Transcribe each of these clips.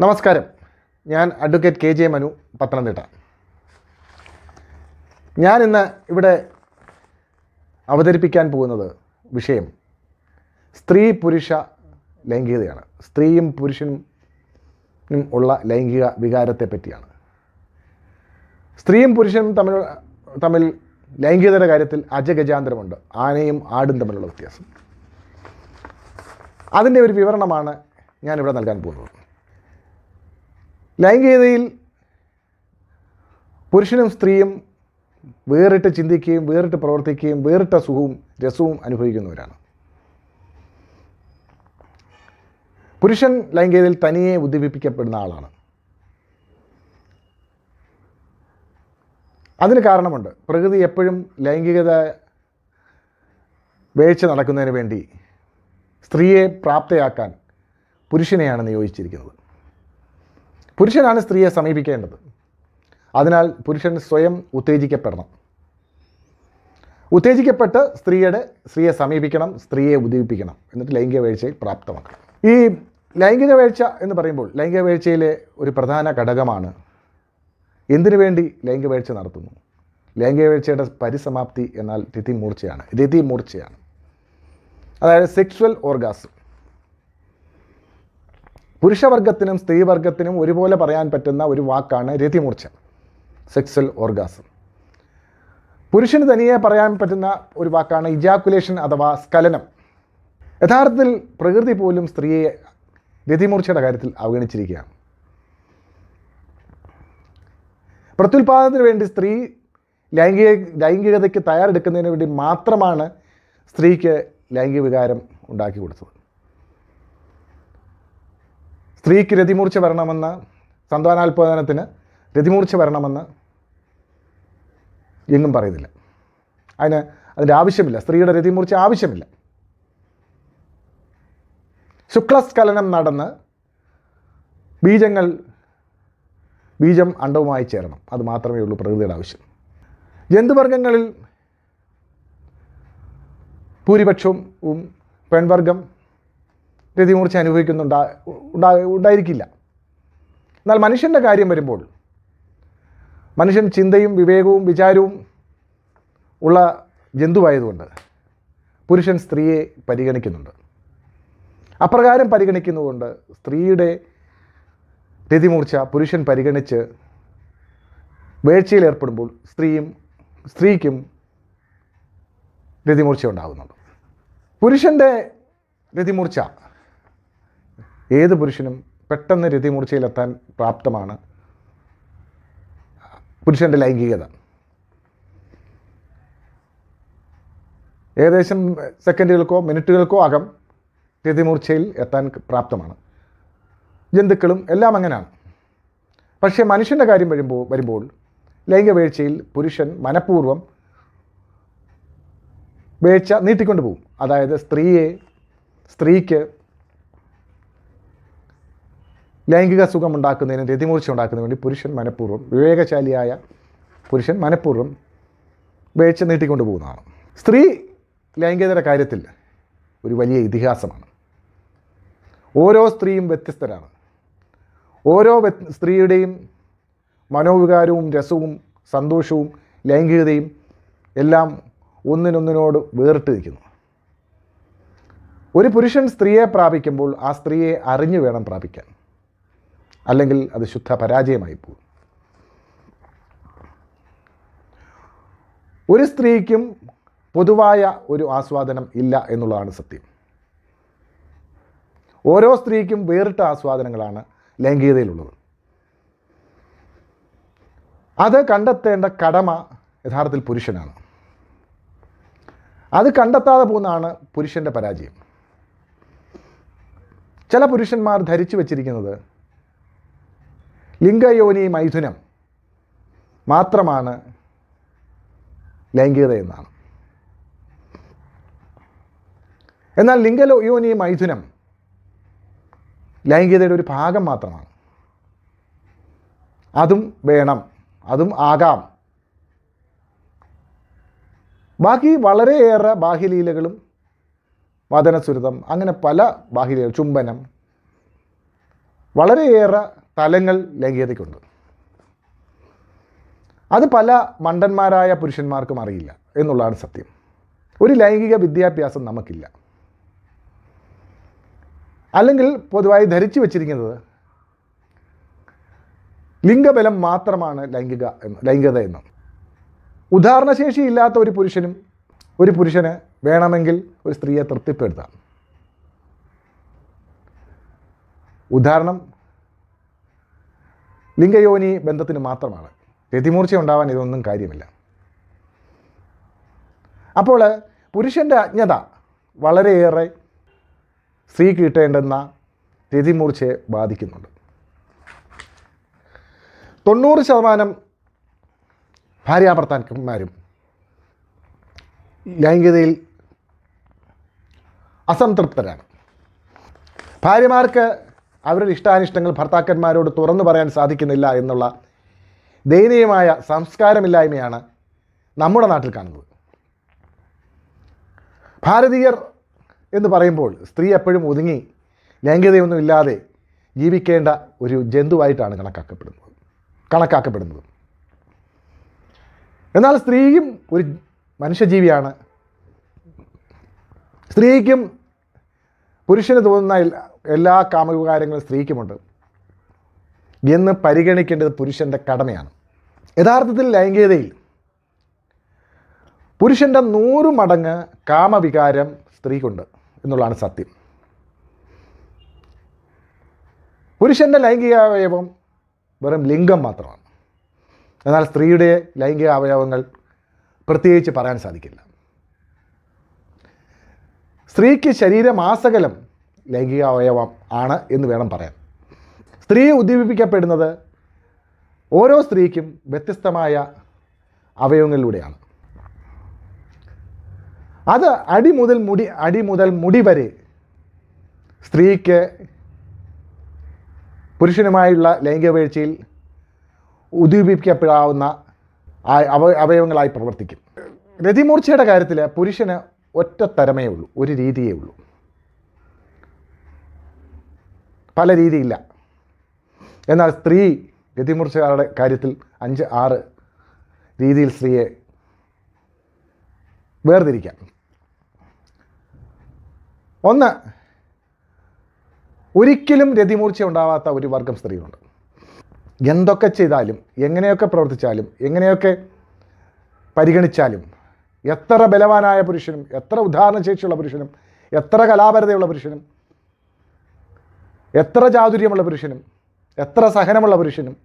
നമസ്കാരം. ഞാൻ advocate K J Manu Pathanamthitta. ഞാൻ ഇന്ന് ഇവിടെ അവതരിപ്പിക്കാൻ പോകുന്നത് വിഷയം സ്ത്രീ പുരുഷ ലൈംഗികതയാണ്. സ്ത്രീയും പുരുഷനും ഉള്ള ലൈംഗിക വികാരത്തെ പറ്റിയാണ്. സ്ത്രീയും പുരുഷനും തമ്മിൽ തമ്മിൽ ലൈംഗികതയുടെ കാര്യത്തിൽ അജഗജാന്തരമുണ്ട്. ആനയും ആടും തമ്മിലുള്ള വ്യത്യാസം. അതിന്റെ ഒരു വിവരണമാണ് ഞാനിവിടെ നൽകാൻ പോകുന്നത്. ലൈംഗികതയിൽ പുരുഷനും സ്ത്രീയും വേറിട്ട് ചിന്തിക്കുകയും വേറിട്ട് പ്രവർത്തിക്കുകയും വേറിട്ട സുഖവും രസവും അനുഭവിക്കുന്നവരാണ്. പുരുഷൻ ലൈംഗികതയിൽ തനിയെ ഉദ്ദീപിപ്പിക്കപ്പെടുന്ന ആളാണ്. അതിന് കാരണമുണ്ട്. പ്രകൃതി എപ്പോഴും ലൈംഗികത വേഴ്ച നടക്കുന്നതിന് വേണ്ടി സ്ത്രീയെ പ്രാപ്തയാക്കാൻ പുരുഷനെയാണ് നിയോഗിച്ചിരിക്കുന്നത്. പുരുഷനാണ് സ്ത്രീയെ സമീപിക്കേണ്ടത്. അതിനാൽ പുരുഷൻ സ്വയം ഉത്തേജിക്കപ്പെടണം. ഉത്തേജിക്കപ്പെട്ട് സ്ത്രീയുടെ സ്ത്രീയെ സമീപിക്കണം സ്ത്രീയെ ഉദ്ദീപിപ്പിക്കണം. എന്നിട്ട് ലൈംഗിക വീഴ്ചയിൽ പ്രാപ്തമാക്കണം. ഈ ലൈംഗിക വീഴ്ച എന്ന് പറയുമ്പോൾ ലൈംഗിക വീഴ്ചയിലെ ഒരു പ്രധാന ഘടകമാണ് എന്തിനു വേണ്ടി ലൈംഗിക വീഴ്ച നടത്തുന്നു? ലൈംഗിക വീഴ്ചയുടെ പരിസമാപ്തി എന്നാൽ രതിമൂർച്ചയാണ്. രതിമൂർച്ചയാണ്. അതായത് സെക്ഷൽ ഓർഗാസം പുരുഷവർഗത്തിനും സ്ത്രീവർഗത്തിനും ഒരുപോലെ പറയാൻ പറ്റുന്ന ഒരു വാക്കാണ് രതിമൂർച്ച സെക്സൽ ഓർഗാസം പുരുഷന് തനിയെ പറയാൻ പറ്റുന്ന ഒരു വാക്കാണ് ഇജാക്കുലേഷൻ അഥവാ സ്കലനം യഥാർത്ഥത്തിൽ പ്രകൃതി പോലും സ്ത്രീയെ രതിമൂർച്ചയുടെ കാര്യത്തിൽ അവഗണിച്ചിരിക്കുകയാണ്. പ്രത്യുൽപാദനത്തിന് വേണ്ടി സ്ത്രീ ലൈംഗിക ലൈംഗികതയ്ക്ക് തയ്യാറെടുക്കുന്നതിന് വേണ്ടി മാത്രമാണ് സ്ത്രീക്ക് ലൈംഗിക വികാരം ഉണ്ടാക്കി കൊടുത്തത്. സ്ത്രീക്ക് രതിമൂർച്ച വരണമെന്ന് സന്താനാൽപാദനത്തിന് രതിമൂർച്ച വരണമെന്ന് എങ്ങും പറയുന്നില്ല. അതിന് അതിന്റെ ആവശ്യമില്ല. സ്ത്രീയുടെ രതിമൂർച്ച ആവശ്യമില്ല. ശുക്ലസ്ഖലനം നടന്ന് ബീജങ്ങൾ ബീജം അണ്ടവുമായി ചേരണം. അത് മാത്രമേ ഉള്ളൂ പ്രകൃതിയുടെ ആവശ്യം. ജന്തുവർഗങ്ങളിൽ ഭൂരിപക്ഷവും പെൺവർഗം രതിമൂർച്ച അനുഭവിക്കുന്നുണ്ടാ ഉണ്ടാ ഉണ്ടായിരിക്കില്ല. എന്നാൽ മനുഷ്യന്റെ കാര്യം വരുമ്പോൾ മനുഷ്യൻ ചിന്തയും വിവേകവും വിചാരവും ഉള്ള ജന്തുവായതുകൊണ്ട് പുരുഷൻ സ്ത്രീയെ പരിഗണിക്കുന്നുണ്ട്. അപ്രകാരം പരിഗണിക്കുന്നതുകൊണ്ട് സ്ത്രീയുടെ രതിമൂർച്ച പുരുഷൻ പരിഗണിച്ച് വേഴ്ചയിൽ ഏർപ്പെടുമ്പോൾ സ്ത്രീയും സ്ത്രീക്കും രതിമൂർച്ച ഉണ്ടാകുന്നുണ്ട്. പുരുഷന്റെ രതിമൂർച്ച ഏത് പുരുഷനും പെട്ടെന്ന് രതിമൂർച്ചയിലെത്താൻ പ്രാപ്തമാണ്. പുരുഷന്റെ ലൈംഗികത. ഏകദേശം സെക്കൻഡുകൾക്കോ മിനിറ്റുകൾക്കോ അകം രതിമൂർച്ചയിൽ എത്താൻ പ്രാപ്തമാണ്. ജന്തുക്കളും എല്ലാം അങ്ങനെയാണ്. പക്ഷേ മനുഷ്യന്റെ കാര്യം വരുമ്പോൾ വരുമ്പോൾ ലൈംഗിക വീഴ്ചയിൽ പുരുഷൻ മനഃപൂർവം വീഴ്ച നീട്ടിക്കൊണ്ടു പോകും അതായത് സ്ത്രീയെ സ്ത്രീക്ക് ലൈംഗിക സുഖം ഉണ്ടാക്കുന്നതിനും രതിമൂർച്ച ഉണ്ടാക്കുന്നതിന് വേണ്ടി പുരുഷൻ മനഃപൂർവം വിവേകശാലിയായ പുരുഷൻ മനഃപൂർവം വേഴ്ച നീട്ടിക്കൊണ്ട് പോകുന്നതാണ്. സ്ത്രീ ലൈംഗികതയുടെ കാര്യത്തിൽ ഒരു വലിയ ഇതിഹാസമാണ്. ഓരോ സ്ത്രീയും വ്യത്യസ്തരാണ്. ഓരോ സ്ത്രീയുടെയും മനോവികാരവും രസവും സന്തോഷവും ലൈംഗികതയും എല്ലാം ഒന്നിനൊന്നിനോട് വേറിട്ട് നിൽക്കുന്നു ഒരു പുരുഷൻ സ്ത്രീയെ പ്രാപിക്കുമ്പോൾ ആ സ്ത്രീയെ അറിഞ്ഞു വേണം പ്രാപിക്കാൻ. അല്ലെങ്കിൽ അത് ശുദ്ധ പരാജയമായി പോകും. ഒരു സ്ത്രീക്കും പൊതുവായ ഒരു ആസ്വാദനം ഇല്ല എന്നുള്ളതാണ് സത്യം. ഓരോ സ്ത്രീക്കും വേറിട്ട ആസ്വാദനങ്ങളാണ് ലൈംഗികതയിലുള്ളത്. അത് കണ്ടെത്തേണ്ട കടമ യഥാർത്ഥത്തിൽ പുരുഷനാണ്. അത് കണ്ടെത്താതെ പോകുന്നതാണ് പുരുഷന്റെ പരാജയം. ചില പുരുഷന്മാർ ധരിച്ചു വച്ചിരിക്കുന്നത് ലിംഗയോനി മൈഥുനം മാത്രമാണ് ലൈംഗികത എന്നാണ്. എന്നാൽ ലിംഗയോനി മൈഥുനം ലൈംഗികതയുടെ ഒരു ഭാഗം മാത്രമാണ്. അതും വേണം അതും ആകാം. ബാക്കി വളരെയേറെ ബാഹ്യലീലകളും വദനസുരതം അങ്ങനെ പല ബാഹ്യലീല ചുംബനം വളരെയേറെ തലങ്ങൾ ലൈംഗികതയ്ക്കുണ്ട് അത് പല മണ്ടന്മാരായ പുരുഷന്മാർക്കും അറിയില്ല എന്നുള്ളതാണ് സത്യം. ഒരു ലൈംഗിക വിദ്യാഭ്യാസം നമുക്കില്ല. അല്ലെങ്കിൽ പൊതുവായി ധരിച്ചു വച്ചിരിക്കുന്നത് ലിംഗബലം മാത്രമാണ് ലൈംഗിക എന്ന് ലൈംഗികത എന്ന്. ഉദാഹരണശേഷി ഇല്ലാത്ത ഒരു പുരുഷനും ഒരു പുരുഷന് വേണമെങ്കിൽ ഒരു സ്ത്രീയെ തൃപ്തിപ്പെടുത്താം. ഉദാഹരണം ലിംഗയോനി ബന്ധത്തിന് മാത്രമാണ്. രതിമൂർച്ച ഉണ്ടാവാൻ ഇതൊന്നും കാര്യമില്ല. അപ്പോൾ പുരുഷന്റെ അജ്ഞത വളരെയേറെ സ്ത്രീ കിട്ടേണ്ടുന്ന രതിമൂർച്ചയെ ബാധിക്കുന്നുണ്ട്. തൊണ്ണൂറ് ശതമാനം ഭാര്യാഭർത്താക്കന്മാരും ലൈംഗികതയിൽ അസംതൃപ്തരാണ്. ഭാര്യമാർക്ക് അവരുടെ ഇഷ്ടാനിഷ്ടങ്ങൾ ഭർത്താക്കന്മാരോട് തുറന്നു പറയാൻ സാധിക്കുന്നില്ല എന്നുള്ള ദയനീയമായ സംസ്കാരമില്ലായ്മയാണ് നമ്മുടെ നാട്ടിൽ കാണുന്നത്. ഭാരതീയർ എന്ന് പറയുമ്പോൾ സ്ത്രീ എപ്പോഴും ഒതുങ്ങി ലൈംഗികതയൊന്നുമില്ലാതെ ജീവിക്കേണ്ട ഒരു ജന്തുവായിട്ടാണ് കണക്കാക്കപ്പെടുന്നത് കണക്കാക്കപ്പെടുന്നത്. എന്നാൽ സ്ത്രീയും ഒരു മനുഷ്യജീവിയാണ്. സ്ത്രീക്കും പുരുഷന് തോന്നുന്ന എല്ലാ- കാമവികാരങ്ങളും സ്ത്രീക്കുമുണ്ട്. എന്ന് പരിഗണിക്കേണ്ടത് പുരുഷന്റെ കടമയാണ്. യഥാർത്ഥത്തിൽ ലൈംഗികതയിൽ പുരുഷന്റെ നൂറ് മടങ്ങ് കാമവികാരം സ്ത്രീക്കുണ്ട് എന്നുള്ളതാണ് സത്യം. പുരുഷന്റെ ലൈംഗിക അവയവം വെറും ലിംഗം മാത്രമാണ്. എന്നാൽ സ്ത്രീയുടെ ലൈംഗിക അവയവങ്ങൾ പ്രത്യേകിച്ച് പറയാൻ സാധിക്കില്ല. സ്ത്രീക്ക് ശരീരമാസകലം ലൈംഗിക അവയവം ആണ് എന്ന് വേണം പറയാൻ. സ്ത്രീ ഉദ്ദീപിപ്പിക്കപ്പെടുന്നത് ഓരോ സ്ത്രീക്കും വ്യത്യസ്തമായ അവയവങ്ങളിലൂടെയാണ്. അത് അടി മുതൽ മുടി അടി മുതൽ മുടി വരെ സ്ത്രീക്ക് പുരുഷനുമായുള്ള ലൈംഗിക വീഴ്ചയിൽ ഉദ്ദീപിക്കപ്പെടാവുന്ന അവ അവയവങ്ങളായി പ്രവർത്തിക്കും. രതിമൂർച്ചയുടെ കാര്യത്തിൽ പുരുഷന് ഒറ്റ തരമേ ഉള്ളൂ ഒരു രീതിയേ ഉള്ളൂ. പല രീതിയില്ല. എന്നാൽ സ്ത്രീ രതിമൂർച്ചയുടെ കാര്യത്തിൽ അഞ്ച് ആറ് രീതിയിൽ സ്ത്രീയെ വേർതിരിക്കാം. ഒന്ന് ഒരിക്കലും രതിമൂർച്ച ഉണ്ടാവാത്ത ഒരു വർഗം സ്ത്രീകളുണ്ട്. എന്തൊക്കെ ചെയ്താലും എങ്ങനെയൊക്കെ പ്രവർത്തിച്ചാലും എങ്ങനെയൊക്കെ പരിഗണിച്ചാലും എത്ര ബലവാനായ പുരുഷനും എത്ര ഉദാഹരണശേഷിയുള്ള പുരുഷനും എത്ര കലാപരതയുള്ള പുരുഷനും എത്ര ചാതുര്യമുള്ള പുരുഷനും എത്ര സഹനമുള്ള പുരുഷനും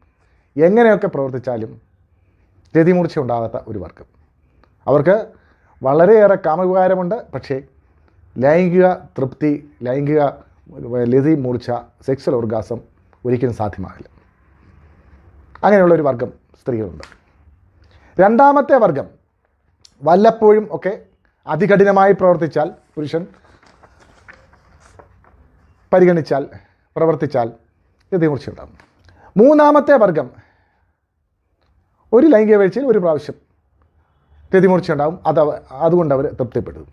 എങ്ങനെയൊക്കെ പ്രവർത്തിച്ചാലും രതിമൂർച്ച ഉണ്ടാകാത്ത ഒരു വർഗം. അവർക്ക് വളരെയേറെ കാമവികാരമുണ്ട് പക്ഷേ ലൈംഗിക തൃപ്തി ലൈംഗിക ലതി മൂർച്ച സെക്സൽ ഓർഗാസം ഒരിക്കലും സാധ്യമാകില്ല. അങ്ങനെയുള്ള ഒരു വർഗം സ്ത്രീകളുണ്ട്. രണ്ടാമത്തെ വർഗം വല്ലപ്പോഴും ഒക്കെ അതികഠിനമായി പ്രവർത്തിച്ചാൽ പുരുഷൻ പരിഗണിച്ചാൽ പ്രവർത്തിച്ചാൽ രതിമൂർച്ച ഉണ്ടാകും മൂന്നാമത്തെ വർഗം ഒരു ലൈംഗിക വീഴ്ചയിൽ ഒരു പ്രാവശ്യം രതിമൂർച്ച ഉണ്ടാകും അത് അതുകൊണ്ട് അവർ തൃപ്തിപ്പെടും.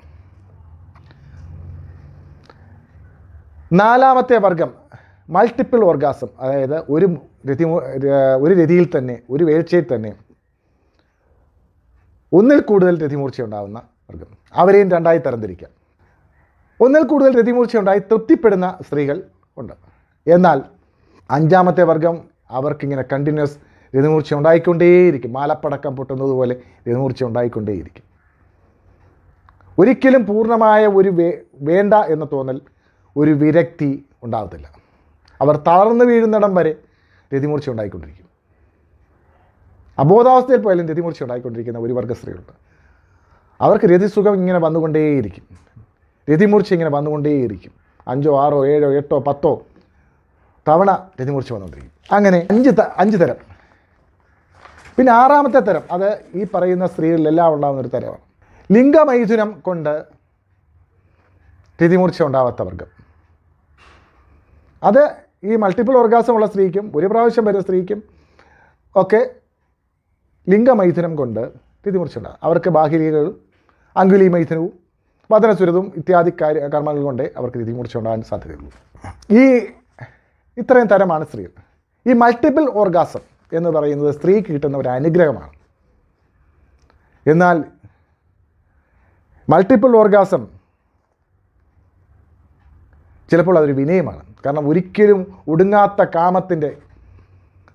നാലാമത്തെ വർഗം മൾട്ടിപ്പിൾ ഓർഗാസം അതായത് ഒരു രതി ഒരു രതിയിൽ തന്നെ ഒരു വീഴ്ചയിൽ തന്നെ ഒന്നിൽ കൂടുതൽ രതിമൂർച്ച ഉണ്ടാകുന്ന വർഗം. അവരെയും രണ്ടായി തരംതിരിക്കാം. ഒന്നിൽ കൂടുതൽ രതിമൂർച്ച ഉണ്ടായി തൃപ്തിപ്പെടുന്ന സ്ത്രീകൾ ഉണ്ട്. എന്നാൽ അഞ്ചാമത്തെ വർഗം അവർക്കിങ്ങനെ കണ്ടിന്യൂസ് രതിമൂർച്ച ഉണ്ടായിക്കൊണ്ടേയിരിക്കും. മാലപ്പടക്കം പൊട്ടുന്നത് പോലെ രതിമൂർച്ച ഉണ്ടായിക്കൊണ്ടേയിരിക്കും. ഒരിക്കലും പൂർണമായ ഒരു വേ വേണ്ട എന്ന തോന്നൽ ഒരു വിരക്തി ഉണ്ടാകത്തില്ല അവർ തളർന്നു വീഴുന്നിടം വരെ രതിമൂർച്ച ഉണ്ടായിക്കൊണ്ടിരിക്കും. അബോധാവസ്ഥയിൽ പോയാലും രതിമൂർച്ച ഉണ്ടായിക്കൊണ്ടിരിക്കുന്ന ഒരു വർഗ സ്ത്രീകളുണ്ട് അവർക്ക് രതിസുഖം ഇങ്ങനെ വന്നുകൊണ്ടേയിരിക്കും. രതിമൂർച്ച ഇങ്ങനെ വന്നുകൊണ്ടേയിരിക്കും. അഞ്ചോ ആറോ ഏഴോ എട്ടോ പത്തോ തവണ രതിമൂർച്ച വന്നുകൊണ്ടിരിക്കും. അങ്ങനെ അഞ്ച് അഞ്ച് തരം. പിന്നെ ആറാമത്തെ തരം അത് ഈ പറയുന്ന സ്ത്രീകളിലെല്ലാം ഉണ്ടാകുന്ന ഒരു തരമാണ്. ലിംഗമൈഥുനം കൊണ്ട് രതിമൂർച്ച ഉണ്ടാവാത്ത വർഗം. അത് ഈ മൾട്ടിപ്പിൾ ഓർഗാസം ഉള്ള സ്ത്രീക്കും ഒരു പ്രാവശ്യം വരുന്ന സ്ത്രീക്കും ഒക്കെ ലിംഗമൈഥുനം കൊണ്ട് രതിമൂർച്ച ഉണ്ടാകും. അവർക്ക് അങ്കുലി മൈഥുനവും വതനസുരതും ഇത്യാദി കാര്യ കർമ്മങ്ങൾ കൊണ്ടേ അവർക്ക് രതിമൂർച്ച ഉണ്ടാകാൻ സാധ്യതയുള്ളൂ. ഈ ഇത്രയും തരമാണ് സ്ത്രീകൾ. ഈ മൾട്ടിപ്പിൾ ഓർഗാസം എന്ന് പറയുന്നത് സ്ത്രീക്ക് കിട്ടുന്ന ഒരു അനുഗ്രഹമാണ്. എന്നാൽ മൾട്ടിപ്പിൾ ഓർഗാസം ചിലപ്പോൾ അതൊരു വിനയമാണ്. കാരണം ഒരിക്കലും ഒടുങ്ങാത്ത കാമത്തിന്റെ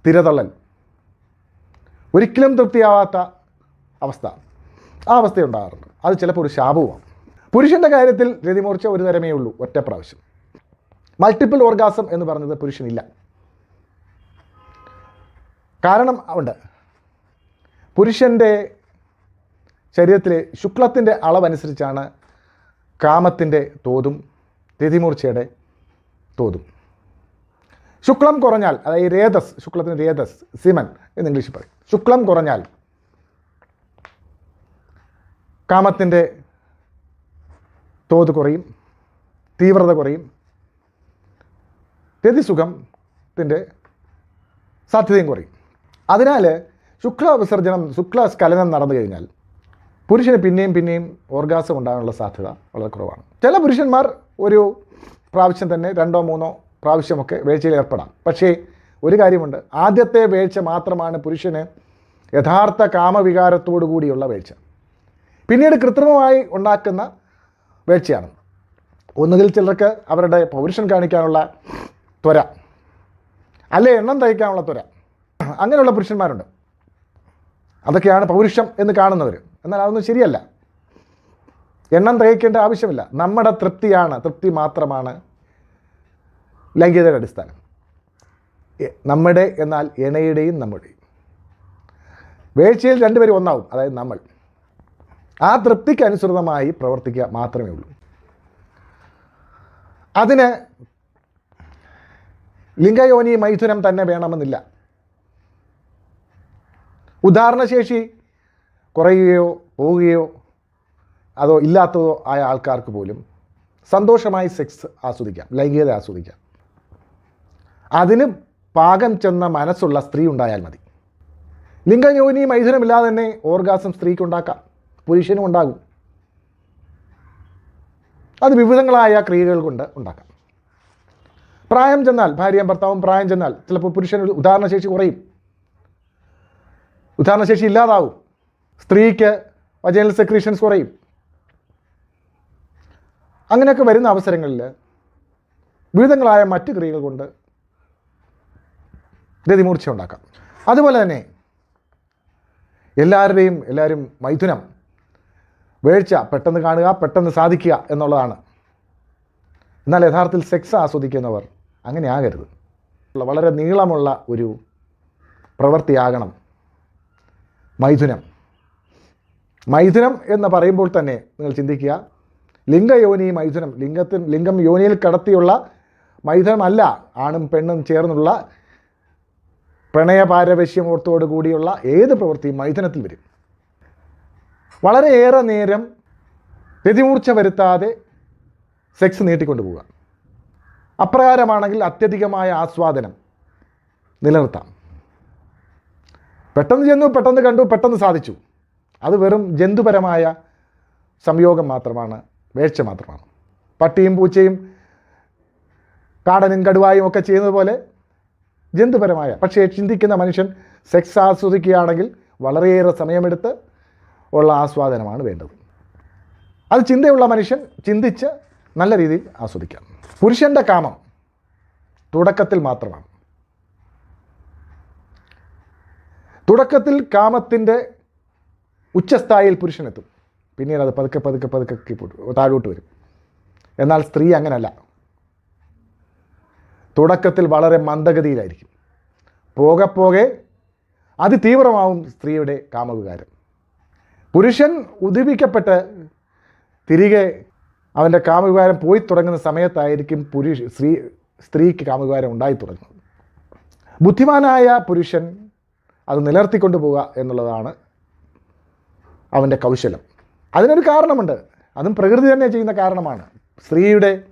തിരതള്ളൽ ഒരിക്കലും തൃപ്തിയാവാത്ത അവസ്ഥ ആ അവസ്ഥയുണ്ടാകാറുണ്ട് അത് ചിലപ്പോൾ ഒരു ശാപവുമാണ്. പുരുഷന്റെ കാര്യത്തിൽ രതിമൂർച്ച ഒരു തരമേ ഉള്ളൂ ഒറ്റ പ്രാവശ്യം. മൾട്ടിപ്പിൾ ഓർഗാസം എന്ന് പറഞ്ഞത് പുരുഷനില്ല. കാരണം ഉണ്ട്. പുരുഷന്റെ ശരീരത്തിലെ ശുക്ലത്തിന്റെ അളവനുസരിച്ചാണ് കാമത്തിന്റെ തോതും രതിമൂർച്ചയുടെ തോതും. ശുക്ലം കുറഞ്ഞാൽ അതായത് രേതസ് ശുക്ലത്തിന് രേതസ് സിമൻ എന്ന് ഇംഗ്ലീഷിൽ പറയും. ശുക്ലം കുറഞ്ഞാൽ കാമത്തിന്റെ തോത് കുറയും തീവ്രത കുറയും രതിസുഖത്തിന്റെ സാധ്യതയും കുറയും. അതിനാൽ ശുക്ല വിസർജനം ശുക്ല സ്ഖലനം നടന്നു കഴിഞ്ഞാൽ പുരുഷന് പിന്നെയും പിന്നെയും ഓർഗാസം ഉണ്ടാകാനുള്ള സാധ്യത വളരെ കുറവാണ്. ചില പുരുഷന്മാർ ഒരു പ്രാവശ്യം തന്നെ രണ്ടോ മൂന്നോ പ്രാവശ്യമൊക്കെ വേഴ്ചയിൽ ഏർപ്പെടാം. പക്ഷേ ഒരു കാര്യമുണ്ട്. ആദ്യത്തെ വേഴ്ച മാത്രമാണ് പുരുഷന് യഥാർത്ഥ കാമവികാരത്തോടു കൂടിയുള്ള വേഴ്ച. പിന്നീട് കൃത്രിമമായി ഉണ്ടാക്കുന്ന വേഴ്ചയാണ്. ഒന്നുകിൽ ചിലർക്ക് അവരുടെ പൗരുഷൻ കാണിക്കാനുള്ള ത്വര. അല്ലെ എണ്ണം തയ്ക്കാനുള്ള ത്വര. അങ്ങനെയുള്ള പുരുഷന്മാരുണ്ട്. അതൊക്കെയാണ് പൗരുഷം എന്ന് കാണുന്നവർ എന്നാൽ അതൊന്നും ശരിയല്ല. എണ്ണം തയ്ക്കേണ്ട ആവശ്യമില്ല. നമ്മുടെ തൃപ്തിയാണ്. തൃപ്തി മാത്രമാണ് ലൈംഗികതയുടെ അടിസ്ഥാനം. നമ്മുടെ എന്നാൽ ഇണയുടെയും നമ്മുടെയും. വേഴ്ചയിൽ രണ്ടുപേരും ഒന്നാവും അതായത് നമ്മൾ. ആ തൃപ്തിക്ക് അനുസൃതമായി പ്രവർത്തിക്കുക മാത്രമേ ഉള്ളൂ. അതിന് ലിംഗയോനി മൈഥുനം തന്നെ വേണമെന്നില്ല. ഉദാഹരണശേഷി കുറയുകയോ പോവുകയോ അതോ ഇല്ലാത്തതോ ആയ ആൾക്കാർക്ക് പോലും സന്തോഷമായി സെക്സ് ആസ്വദിക്കാം ലൈംഗികത ആസ്വദിക്കാം. അതിന് പാകം ചെന്ന മനസ്സുള്ള സ്ത്രീ ഉണ്ടായാൽ മതി. ലിംഗയോനി മൈഥുനമില്ലാതെ തന്നെ ഓർഗാസം സ്ത്രീക്ക് ഉണ്ടാക്കാം പുരുഷനും ഉണ്ടാകും. അത് വിവിധങ്ങളായ ക്രിയകൾ കൊണ്ട് ഉണ്ടാക്കാം. പ്രായം ചെന്നാൽ ഭാര്യയും ഭർത്താവും പ്രായം ചെന്നാൽ ചിലപ്പോൾ പുരുഷന് ഉദാഹരണശേഷി കുറയും. ഉദാഹരണശേഷി ഇല്ലാതാവും. സ്ത്രീക്ക് വജനൽ സെക്രീഷൻസ് കുറയും. അങ്ങനെയൊക്കെ വരുന്ന അവസരങ്ങളിൽ വിവിധങ്ങളായ മറ്റ് ക്രിയകൾ കൊണ്ട് രതിമൂർച്ച ഉണ്ടാക്കാം. അതുപോലെ തന്നെ എല്ലാവരുടെയും എല്ലാവരും മൈഥുനം വേഴ്ച പെട്ടെന്ന് കാണുക പെട്ടെന്ന് സാധിക്കുക എന്നുള്ളതാണ്. എന്നാൽ യഥാർത്ഥത്തിൽ സെക്സ് ആസ്വദിക്കുന്നവർ അങ്ങനെ ആകരുത് വളരെ നീളമുള്ള ഒരു പ്രവൃത്തിയാകണം. മൈഥുനം. മൈഥുനം എന്ന് പറയുമ്പോൾ തന്നെ നിങ്ങൾ ചിന്തിക്കുക ലിംഗയോനി മൈഥുനം. ലിംഗത്തിൽ ലിംഗം യോനിയിൽ കടത്തിയുള്ള മൈഥുനമല്ല ആണും പെണ്ണും ചേർന്നുള്ള പ്രണയപാരവശ്യമോർത്തോടു കൂടിയുള്ള ഏത് പ്രവൃത്തിയും മൈഥുനത്തിൽ വരും. വളരെയേറെ നേരം രതിമൂർച്ച വരുത്താതെ സെക്സ് നീട്ടിക്കൊണ്ടു പോവുക അപ്രകാരമാണെങ്കിൽ അത്യധികമായ ആസ്വാദനം. നിലനിർത്താം. പെട്ടെന്ന് ചെന്നു പെട്ടെന്ന് കണ്ടു പെട്ടെന്ന് സാധിച്ചു. അത് വെറും ജന്തുപരമായ സംയോഗം മാത്രമാണ് വേഴ്ച മാത്രമാണ്. പട്ടിയും പൂച്ചയും കാടനും കടുവായും ഒക്കെ ചെയ്യുന്നത് പോലെ ജന്തുപരമായ പക്ഷേ ചിന്തിക്കുന്ന മനുഷ്യൻ സെക്സ് ആസ്വദിക്കുകയാണെങ്കിൽ വളരെയേറെ സമയമെടുത്ത് ഉള്ള ആസ്വാദനമാണ് വേണ്ടത്. അത് ചിന്തയുള്ള മനുഷ്യൻ ചിന്തിച്ച് നല്ല രീതിയിൽ ആസ്വദിക്കാം. പുരുഷന്റെ കാമം തുടക്കത്തിൽ മാത്രമാണ്. തുടക്കത്തിൽ കാമത്തിന്റെ ഉച്ചസ്ഥായിയിൽ പുരുഷനെത്തും. പിന്നീട് അത് പതുക്കെ പതുക്കെ പതുക്കെ കിട്ടും താഴോട്ട് വരും. എന്നാൽ സ്ത്രീ അങ്ങനല്ല. തുടക്കത്തിൽ വളരെ മന്ദഗതിയിലായിരിക്കും. പോകെ പോകെ അതിതീവ്രമാവും സ്ത്രീയുടെ കാമവികാരം. പുരുഷൻ ഉദ്ദീപിക്കപ്പെട്ട് തിരികെ അവന്റെ കാമവികാരം പോയി തുടങ്ങുന്ന സമയത്തായിരിക്കും പുരുഷ സ്ത്രീ സ്ത്രീക്ക് കാമവികാരം ഉണ്ടായി തുടങ്ങുന്നത്. ബുദ്ധിമാനായ പുരുഷൻ അത് നിലർത്തിക്കൊണ്ടു പോവുക എന്നുള്ളതാണ് അവന്റെ കൗശലം. അതിനൊരു കാരണമുണ്ട്. അതും പ്രകൃതി തന്നെ ചെയ്യുന്ന കാരണമാണ്. സ്ത്രീയുടെ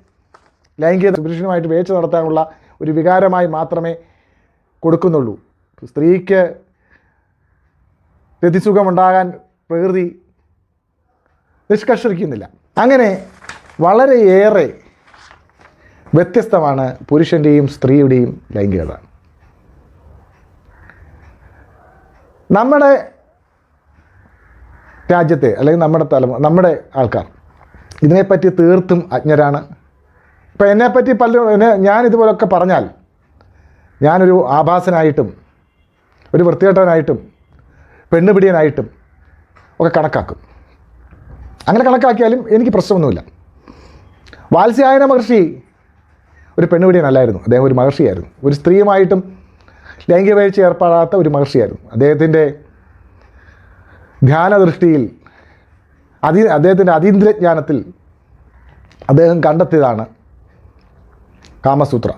ലൈംഗിക പുരുഷനുമായിട്ട് വേച്ച് നടത്താനുള്ള ഒരു വികാരമായി മാത്രമേ കൊടുക്കുന്നുള്ളൂ. സ്ത്രീക്ക് രതിസുഖമുണ്ടാകാൻ പ്രകൃതി നിഷ്കർഷിക്കുന്നില്ല അങ്ങനെ വളരെയേറെ വ്യത്യസ്തമാണ് പുരുഷന്റെയും സ്ത്രീയുടെയും ലൈംഗികത. നമ്മുടെ രാജ്യത്തെ അല്ലെങ്കിൽ നമ്മുടെ തലമുറ നമ്മുടെ ആൾക്കാർ ഇതിനെപ്പറ്റി തീർത്തും അജ്ഞരാണ്. ഇപ്പം എന്നെപ്പറ്റി പലരും എന്നെ ഞാൻ ഇതുപോലൊക്കെ പറഞ്ഞാൽ ഞാനൊരു ആഭാസനായിട്ടും ഒരു വൃത്തികെട്ടവനായിട്ടും പെണ്ണുപിടിയനായിട്ടും ഒക്കെ കണക്കാക്കും. അങ്ങനെ കണക്കാക്കിയാലും എനിക്ക് പ്രശ്നമൊന്നുമില്ല. വാത്സ്യായന മഹർഷി ഒരു പെണ്ണുപിടിയനല്ലായിരുന്നു അദ്ദേഹം ഒരു മഹർഷിയായിരുന്നു. ഒരു സ്ത്രീയുമായിട്ടും ലൈംഗിക വീഴ്ച ഏർപ്പെടാത്ത ഒരു മഹർഷിയായിരുന്നു. അദ്ദേഹത്തിന്റെ ധ്യാനദൃഷ്ടിയിൽ അതി അദ്ദേഹത്തിന്റെ അതീന്ദ്രജ്ഞാനത്തിൽ അദ്ദേഹം കണ്ടെത്തിയതാണ് കാമസൂത്ര.